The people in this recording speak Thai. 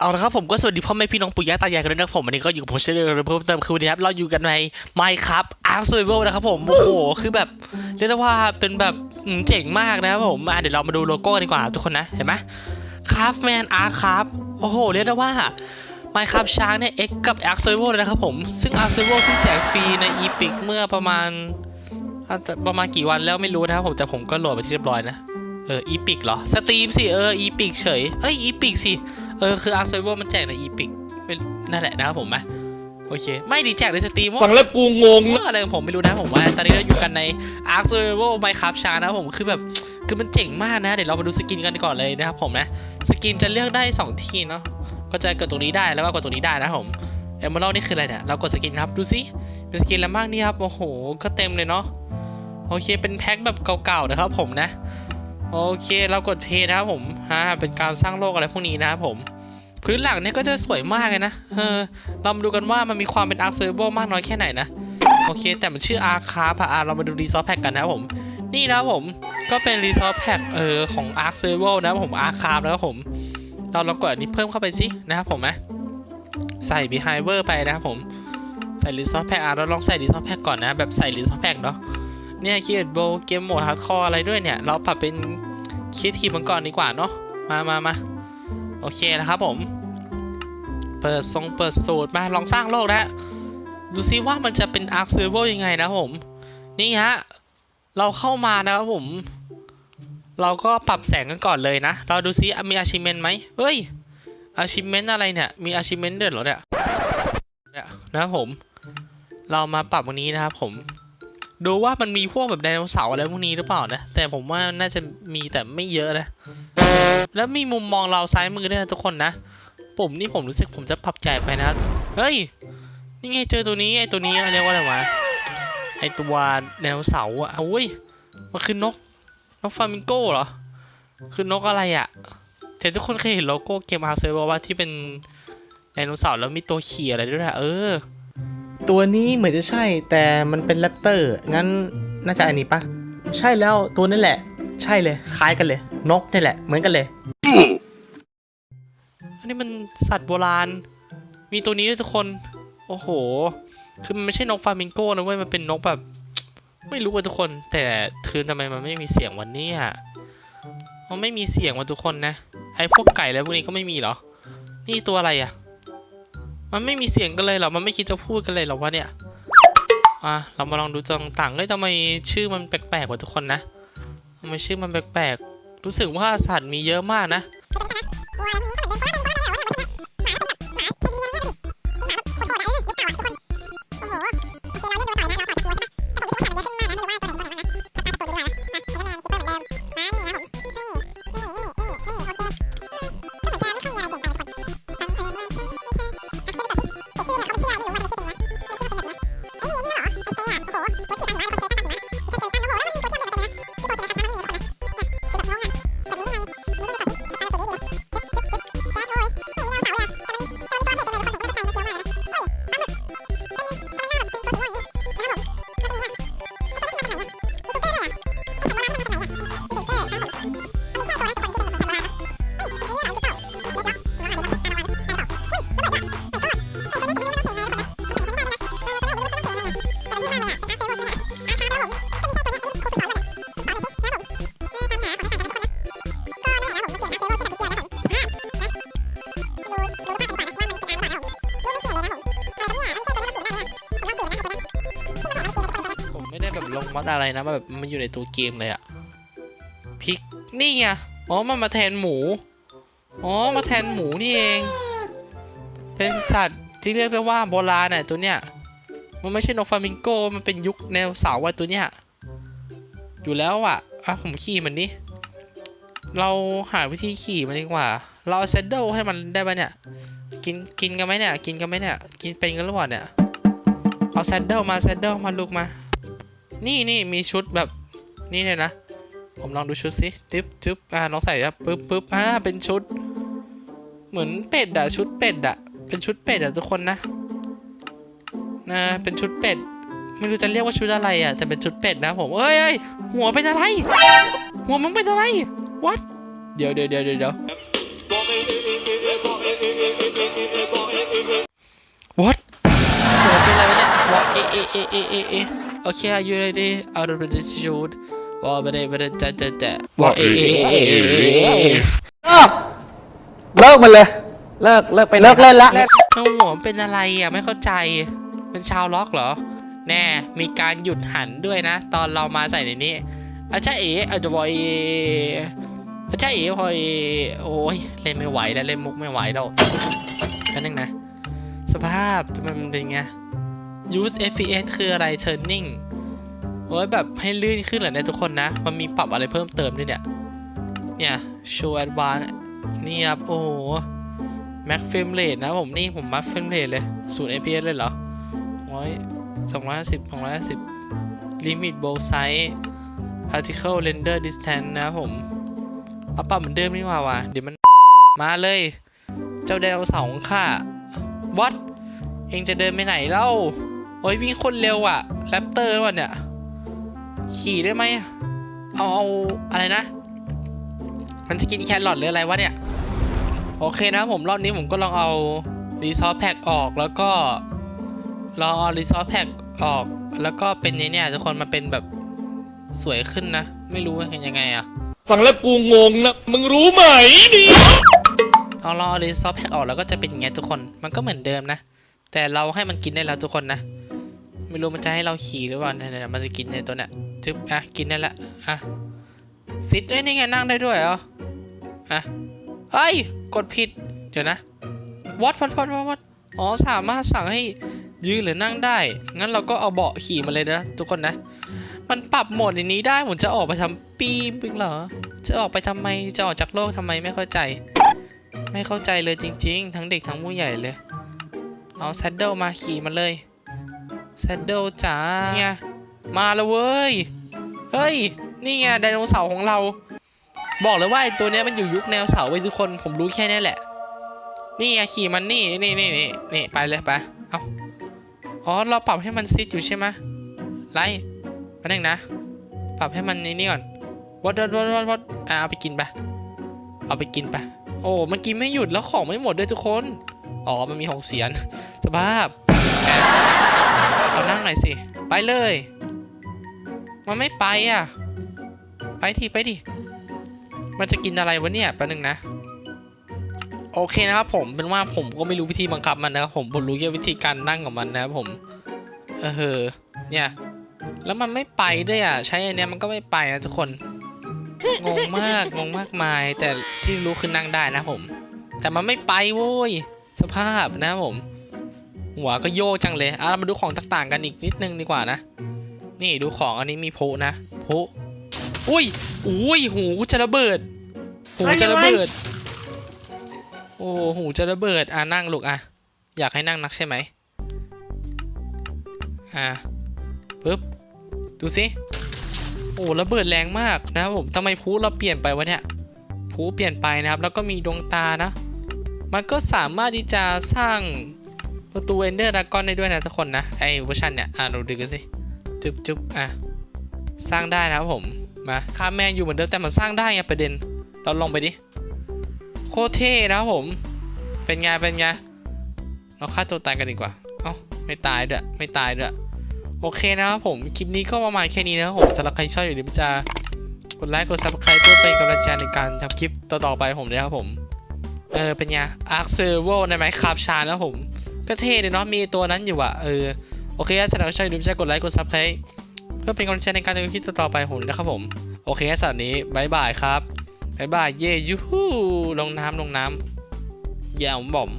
เอาละครับผมก็สวัสดีพ่อแม่พี่น้องปู่ย่าตายายกันด้วยนะผมวันนี้ก็อยู่กับผมเช่นเดิมเพิ่มเติมคือวันนี้ครับเราอยู่กันใน Minecraft Ark Survival นะครับผมโอ้โหคือแบบเรียกได้ว่าเป็นแบบเจ๋งมากนะครับผมมาเดี๋ยวเรามาดูโลโก้กันดีกว่าทุกคนนะเห็นไหม Craftman Ark ครับโอ้โหเรียกได้ว่า Minecraft ช้างเนี่ย X กับ Ark Survival เลนะครับผมซึ่ง Ark Survival เพิ่งแจกฟรีใน Epic เมื่อประมาณอาจจะประมาณกี่วันแล้วไม่รู้นะครับผมแต่ผมก็โหลดไปที่เรียบร้อยนะเอออีพิกเหรอสตรีมสิเอออีพิกเฉยเอ้ยอีพิกสิ เออ คืออาร์เซเวอร์มันแจกในอีพิกเป็นนั่นแหละนะครับผมไหมโอเค ไม่ดีแจกในสตรีมฟังแล้วกูงงว่าอะไรของผมไม่รู้นะผมว่า ตอนนี้เราอยู่กันใน Ark Survival Minecraft ชานะครับผมคือแบบ คือมันเจ๋งมากนะ เดี๋ยวเรามาดูสกินกันก่อนเลยนะครับผมนะ สกินจะเลือกได้ 2 ที่เนาะก็จะกดตรงนี้ได้แล้วก็กดตรงนี้ได้นะครับผมเอมเมอรัลนี่คืออะไรเนี่ยเรากดสกินครับดูสิเป็นสกินแล้วมากนี่ครับโอ้โห ก็เต็มเลยเนาะโอเคเป็นแพ็คแบบเก่าๆนะครับผมนะ โอเคเรากดเพย์นะครับผมฮ่าเป็นการสร้างโลกอะไรพวกนี้นะครับผม พื้นหลังเนี่ยก็จะสวยมากเลยนะ เออ เรามาดูกันว่ามันมีความเป็นอาร์เซอร์เบิลมากน้อยแค่ไหนนะ โอเค แต่มันชื่ออาร์คาพะเรามาดูรีซอสแพ็กกันนะผม นี่นะผม ก็เป็นรีซอสแพ็กเออของอาร์เซอร์เบิลนะผมอาร์คานะครับผม เราลองกดอันนี้เพิ่มเข้าไปสินะครับผมนะใส่ behind ไปนะครับผม ใส่รีซอสแพ็กอะเราลองใส่รีซอสแพ็กก่อนนะ แบบใส่รีซอสแพ็กเนาะ เนี่ยคีย์โบเกมโหมดฮาร์ดคอร์อะไรด้วยเนี่ย เราปรับเป็นคีย์ทีมันก่อนดีกว่าเนาะ มามามาโอเคนะครับผม ปิดทรงเปิดสูตรมาลองสร้างโลกนะดูซิว่ามันจะเป็นอาร์คเซอร์เวยังไงนะผม นี่ฮะ เราเข้ามานะครับผม เราก็ปรับแสงกันก่อนเลยนะ เราดูซิมีอาชิเมนไหมเฮ้ยอาชิเมนอะไรเนี่ย มีอาชิเมนเดือดหรอเนี่ยเนี่ยนะครับผม เรามาปรับตรงนี้นะครับผมดูว่ามันมีพวกแบบไดโนเสาร์อะไรพวกนี้หรือเปล่านะ แต่ผมว่าน่าจะมีแต่ไม่เยอะนะ แล้วมีมุมมองเราซ้ายมือด้วยนะทุกคนนะ ปุ่มนี่ผมรู้สึกผมจะปรับใจไปนะ เฮ้ย นี่ไงเจอตัวนี้ไอตัวนี้เรียกว่าอะไรวะ ไอตัวไดโนเสาร์อะอุ้ย มันคือนก นกฟามิงโก้เหรอ คือนกอะไรอะเห็นทุกคนเคยเห็นโลโก้เกมอาร์เซอร์ว่าที่เป็นไดโนเสาร์แล้วมีตัวขี่อะไรด้วยอะเออ ตัวนี้เหมือนจะใช่แต่มันเป็นแรปเตอร์ งั้นน่าจะอันนี้ปะ ใช่แล้วตัวนี้แหละ ใช่เลย คล้ายกันเลย นกนี่แหละ เหมือนกันเลย นนี้มันสัตว์โบราณ มีตัวนี้ด้วยทุกคน โอ้โห คือมันไม่ใช่นกฟามิงโก้นะเว้ย มันเป็นนกแบบ ไม่รู้ว่าทุกคน แต่คืนทำไมมันไม่มีเสียงวันนี้อะมันไม่มีเสียงวันทุกคนนะ ไอพวกไก่แล้วพวกนี้ก็ไม่มีเหรอ นี่ตัวอะไรอะ มันไม่มีเสียงกันเลยเหรอ มันไม่คิดจะพูดกันเลยเหรอวะเนี่ย อะ เรามาลองดูต่างๆเฮ้ยทำไมชื่อมันแปลกๆว่ะทุกคนนะทำไมชื่อมันแปลกๆ รู้สึกว่าสัตว์มีเยอะมากนะ ม่ได้แบบลงมัดอะไรนะมันแบบมันอยู่ในตัวเกมเลยอะพริกนี่ไงอ๋อมันมาแทนหมู อ๋อมาแทนหมูนี่เอง เป็นสัตว์ที่เรียกได้ว่าโบราณน่ะตัวเนี้ยมันไม่ใช่นกฟามิงโกมันเป็นยุคแนวเสาว่ะตัวเนี้ยอยู่แล้วอะอะผมขี่มันดิเราหาวิธีขี่มันดีกว่า เราเซดเดิลให้มันได้ปะเนี่ย กินกินกันไหมเนี่ย กินกันไหมเนี่ย กินเป็นกันหรือเปล่าเนี่ย เอาแซดเดิลมาแซดเดิลมาลูกมา นี่นี่มีชุดแบบนี่เลยนะ ผมลองดูชุดสิติ๊บตึ๊บอ่าลองใส่ครับปึ๊บปึ๊บอ่าเป็นชุด เหมือนเป็ดอะชุดเป็ดอะเป็นชุดเป็ดอะทุกคนนะนะเป็นชุดเป็ด ไม่รู้จะเรียกว่าชุดอะไรอะแต่เป็นชุดเป็ดนะผมเอ้ยหัวเป็นอะไร หัวมึงเป็นอะไรวัดเดี๋ยวเดี๋ยวเดี๋ยวเดี๋ยว what เป็นอะไรเนี่ยวัดเอเอเอเอเอ ค are you ready out of the shoot ว่าไปได้ไปได้จะจะจะว่าเอเอเอเอเอเอเลิกมันเลย เลิกเลิกไปเลิกเล่นละน้องหัวเป็นอะไรอะไม่เข้าใจเป็นชาวล็อกเหรอ แน่มีการหยุดหันด้วยนะ ตอนเรามาใส่ในนี้อาจารย์เอ๋อาจจะบอยอาจารย์เอ๋พอยโอ้ยเล่นไม่ไหวแล้วเล่นมุกไม่ไหวแล้วนั่นนึงนะ สภาพมันเป็นไง use FPS คืออะไร turning โอ้ยแบบให้ลื่นขึ้นเหรอเนี่ยทุกคนนะ มันมีปรับอะไรเพิ่มเติมด้วยเนี่ย เนี่ย show advance นี่ครับ โอ้โห max frame rate นะผมนี่ผม max frame rate เลยศูนย์ fps เลยเหรอร้อยสองร้อยสิบสองร้อยสิบ limit bow size particle render distance นะผมเอาปรับเหมือนเดิมนี่ว่าว่ะเดี๋ยวมันมาเลย เจ้าไดโนเสาร์ของข้า what เองจะเดินไปไหนเล่า โอ้ยวิ่งคนเร็วอะแรปเตอร์วะเนี่ย ขี่ได้ไหมเอาเอาอะไรนะ มันจะกินแครอทหรืออะไรวะเนี่ย โอเคนะผมรอบนี้ผมก็ลองเอารีซอสแพ็กออกแล้วก็ ลองเอารีซอสแพ็กออก แล้วก็เป็นไงเนี่ยทุกคนมาเป็นแบบสวยขึ้นนะ ไม่รู้ว่ายังไงอะฟังแล้วกูงงนะ มึงรู้ไหมนี่เอาลองเอารีซอสแพ็กออกแล้วก็จะเป็นอย่างเงี้ยทุกคนมันก็เหมือนเดิมนะ แต่เราให้มันกินได้แล้วทุกคนนะ ไม่รู้มันจะให้เราขี่หรือเปล่าเนี่ยมันจะกินในตัวเนี้ยจึ๊บอะกินได้ละอะซิดเอ้ยนี่ไงนั่งได้ด้วยเหรออะเฮ้ยกดผิด เดี๋ยวนะวัดวัดวัดวัดอ๋อสามารถสั่งให้ยืนหรือนั่งได้ งั้นเราก็เอาเบาะขี่มาเลยนะทุกคนนะ มันปรับโหมดอย่างนี้ได้ ผมจะออกไปทำปีมปิงเหรอ จะออกไปทำไม จะออกจากโลกทำไมไม่เข้าใจ ไม่เข้าใจเลยจริง ๆ ทั้งเด็กทั้งผู้ใหญ่เลย เอาแซดเดิลมาขี่มันเลยแซดเดิลจ๋าเนี่ยมาแล้วเว้ย เฮ้ย นี่ไงไดโนเสาร์ของเรา บอกเลยว่าไอตัวนี้มันอยู่ยุคแนวเสาร์ไว้ทุกคนผมรู้แค่นี้แหละ นี่ไงขี่มันนี่นี่นี่นี่นี่ไปเลยไปเอาอ๋อเราปรับให้มันซิดอยู่ใช่ไหมไล่มาหนึ่งนะ ปรับให้มันนี่นี่ก่อนวัดวัดวัดวัดวัดอะเอาไปกินไปเอาไปกินไปโอ้มันกินไม่หยุดแล้วของไม่หมดด้วยทุกคน อ๋อ มันมีหกเสียนสภาพแหมขอนั่งหน่อยสิ ไปเลย มันไม่ไปอะ ไปทีไปดิ มันจะกินอะไรวะเนี่ยแป๊บนึงนะ โอเคนะครับผม เป็นว่าผมก็ไม่รู้วิธีบังคับมันนะครับผม ผมรู้แค่วิธีการนั่งของมันนะครับผม เออ เนี่ย แล้วมันไม่ไปด้วยอะ ใช้อันเนี้ยมันก็ไม่ไปนะทุกคน งงมาก งงมากมาย แต่ที่รู้คือนั่งได้นะผม แต่มันไม่ไปโว้ย สภาพนะครับผม หัวก็โยกจังเลยอะเรามาดูของต่างๆกันอีกนิดนึงดีกว่านะ นี่ดูของอันนี้มีพุนะพุอุ้ยอุ้ยหูจะระเบิด หูจะระเบิด โอ้หูจะระเบิด อะนั่งลูกอะ อยากให้นั่งนักใช่ไหมอะปึ๊บดูสิโอ้ระเบิดแรงมากนะครับผมทำไมพุเราเปลี่ยนไปวะเนี่ยพุเปลี่ยนไปนะครับ แล้วก็มีดวงตานะ มันก็สามารถที่จะสร้างประตูเอนเดอร์ดากอนได้ด้วยนะทุกคนนะ ไอเวอร์ชันเนี่ย อะเราดูกันสิ จุ๊บจุ๊บอะ สร้างได้นะครับผม มาค่าแมนอยู่เหมือนเดิมแต่มันสร้างได้ไงประเด็น เราลองไปดิ โคตรเท่นะครับผม เป็นไงเป็นไง เราฆ่าตัวตายกันดีกว่า เอ้า ไม่ตายด้วยไม่ตายด้วยโอเคนะครับผม คลิปนี้ก็ประมาณแค่นี้นะครับผมสำหรับใครชอบอย่าลืมจะกดไลค์ กด subscribe เพื่อเป็นกำลังใจในการทำคลิปต่อๆไปผมด้วยครับผม เออเป็นไง Ark Servo ในไหมครับชานะผม ก็เท่เลยเนาะมีตัวนั้นอยู่อะเออ โอเคสำหรับใครอย่าลืมจกดไลค์กดซับไลค์เพื่อเป็นกำลังใจในการทำคลิปต่อไปผมนะครับผม โอเคสำหรับนี้บายบายครับบายบายเย่ยูฮูลงน้ำลงน้ำอย่าผมบอม